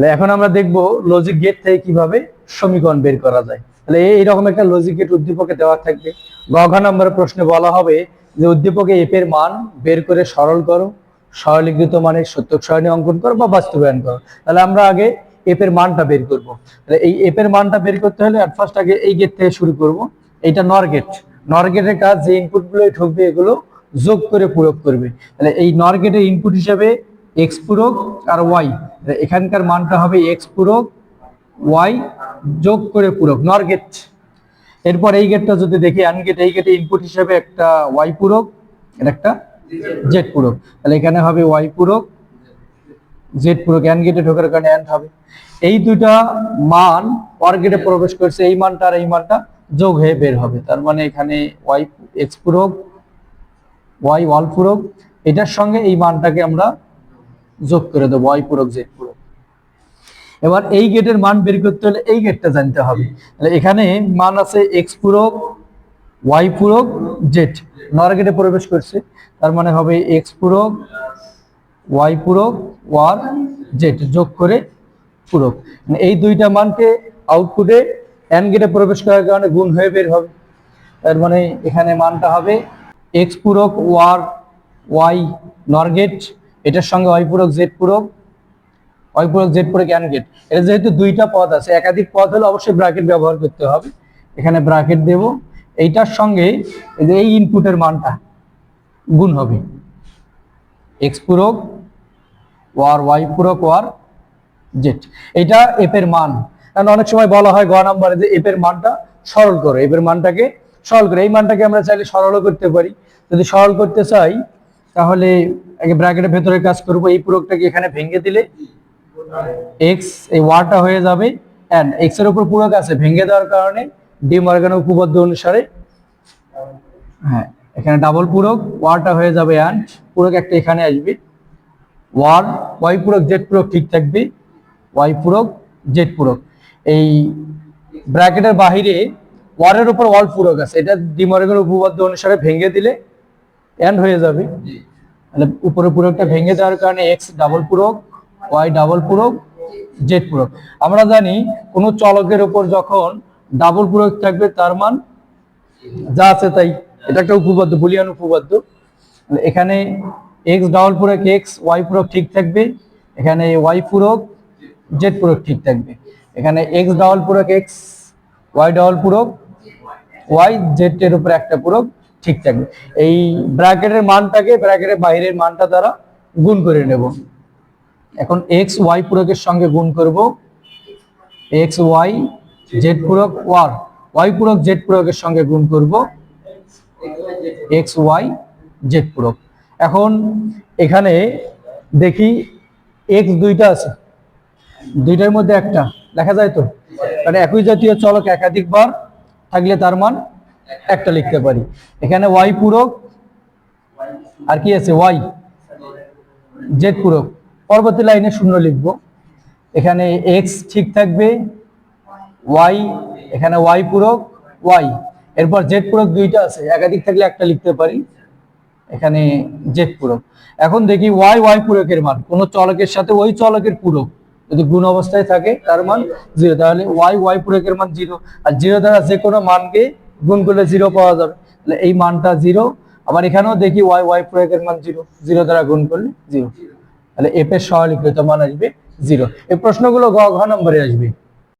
তাহলে এখন আমরা দেখব লজিক গেট থেকে কীভাবে সমীকরণ বের করা যায়। তাহলে এই- এইরকম একটা লজিক গেট উদ্দীপকে দেওয়া থাকবে। গঘ নম্বরের প্রশ্নে বলা হবে যে উদ্দীপকে এফ এর মান বের করে সরল করো, সরলীকৃত মানে সত্যক সারণী অঙ্কন করো বা বাস্তবায়ন করো। তাহলে আমরা আগে এফ এর মানটা বের করব। তাহলে এই এফ এর মানটা বের করতে হলে অ্যাট ফার্স্ট আগে এই গেট থেকে শুরু করব। এটা নর গেট নর গেটের কাজ যে ইনপুটগুলো ঢুকবে এগুলো যোগ করে পূরক করবে। তাহলে এই নর গেটের ইনপুট হিসাবে এক্স পূরক আর ওয়াই এখানকার মানটা হবে এক্স পূরক ওয়াই যোগ করে পূরক নর গেট এরপর এই গেটটা যদি দেখি আন গেট এই গেটে ইনপুট হিসাবে একটা ওয়াই পূরক এর একটা জেড পূরক। তাহলে এখানে হবে ওয়াই পূরক জেড পূরক অ্যান গেটে ঢোকার কারণে অ্যান্ড হবে। এই দুইটা মান অর গেটে প্রবেশ করছে, এই মানটা আর এই মানটা যোগ হয়ে বের হবে। তার মানে এখানে ওয়াই এক্স পূরক ওয়াই ওয়াল পূরক, এটার সঙ্গে এই মানটাকে আমরা যোগ করে দেবো ওয়াই পূরক জেড পূরক। এবার এই গেটের মান বের করতে হলে এই গেটটা জানতে হবে। তাহলে এখানে মান আছে এক্স পূরক ওয়াই পূরক জেড নর গেটে প্রবেশ করছে, তার মানে হবে এক্স পূরক ওয়াই পূরক ওয়ার জেড যোগ করে পূরক। মানে এই দুইটা মানকে আউটপুটে এন গেটে প্রবেশ করার কারণে গুণ হয়ে বের হবে। তার মানে এখানে মানটা হবে এক্স পূরক ওয়ার ওয়াই নর গেট এটার সঙ্গে ওয়াই পূরক জেড পূরক ওয়াই পূরক জেড পূরক এন গেট এটা যেহেতু দুইটা পদ আছে, একাধিক পদ হলে অবশ্যই ব্র্যাকেট ব্যবহার করতে হবে। এখানে ব্র্যাকেট দেব। এইটার সঙ্গে এই ইনপুটের মানটা গুণ হবে। এক্স পূরক ওয়ার ওয়াই পূরক ওয়ার জেড এটা এফ এর মান। কারণ অনেক সময় বলা হয় গ নাম্বারে যে এফ এর মানটা সরল করো এফ এর মানটাকে সরল করে। এই মানটাকে আমরা চাইলে সরলও করতে পারি। যদি সরল করতে চাই, তাহলে আগে ব্র্যাকেটের ভেতরে কাজ করব, এই পূরকটাকে এখানে ভেঙে দিলে এক্স এই ওয়ারটা হয়ে যাবে এন্ড এক্সের উপর পূরক আছে, ভেঙে দেওয়ার কারণে ডি মর্গান উপপাদ্য অনুসারে হ্যাঁ এখানে ডাবল পূরক ওয়ারটা হয়ে যাবে অ্যান্ড পূরক একটা এখানে আসবে। ওয়ার ওয়াই পূরক জেড পূরক ঠিক থাকবে। ওয়াই পূরক জেড পূরক। এই ব্র্যাকেটের বাহিরে ওয়ারের উপর ওয়াল পূরক আছে, এটা ডিমর্গের উপপাদ্য অনুসারে ভেঙে দিলে এন্ড হয়ে যাবে। তাহলে উপরে পূরকটা ভেঙে দেওয়ার কারণে এক্স ডাবল পূরক ওয়াই ডাবল পূরক জেড পূরক। আমরা জানি কোনো চলকের উপর যখন ডাবল পূরক থাকবে, তার মান যা আছে তাই। এটা একটা উপপাদ্য, বুলিয়ান উপপাদ্য। এখানে এক্স ডাবল পূরক এক্স ওয়াই পূরক ঠিক থাকবে। এখানে ওয়াই পূরক জেড পূরক ঠিক থাকবে। এখানে এক্স ডাবল পূরক এক্স ওয়াই ডাবল পূরক ওয়াই জেড এর উপরে একটা পূরক। ঠিক থাকবে। এই ব্র্যাকেটের মানটাকে ব্র্যাকেটের বাইরের মানটা দ্বারা গুণ করে নেব। এখন এক্স ওয়াই পূরকের সঙ্গে গুণ করব। এক্স ওয়াই জেড পূরক ওয়ার, ওয়াই পূরক জেড পূরকের সঙ্গে গুণ করব। এক্স ওয়াই জেড পূরক। এখন এখানে দেখি এক্স দুইটা আছে। দুইটার মধ্যে একটা, দেখা যায় তো? মানে একই জাতীয় চলক একাধিকবার থাকলে তার মান একটা লিখতে পারি। এখানে ওয়াই পূরক, আর কি আছে? ওয়াই জেড পূরক। পরবর্তী লাইনে শূন্য লিখব। এখানে এক্স ঠিক থাকবে। ওয়াই এখানে ওয়াই পূরক ওয়াই এরপর জেড পূরক দুইটা আছে। একাধিক থাকলে একটা লিখতে পারি। এখানে জেড পূরক। এখন দেখি ওয়াই ওয়াই পূরকের মান। কোন চলকের সাথে ওই চলকের পূরক। যদি গুণ অবস্থায় থাকে, তার মান জিরো তাহলে ওয়াই ওয়াই পূরকের মান জিরো আর জিরো দ্বারা যে কোনো মানকে গুণ করলে জিরো পাওয়া যাবে। তাহলে এই মানটা জিরো আবার এখানেও দেখি ওয়াই ওয়াই প্রয়োগের মান জিরো জিরো দ্বারা গুণ করলে জিরো তাহলে এফ এর সহলিখিত মান আসবে জিরো এই প্রশ্নগুলো ঘ ঘ নম্বরে আসবে।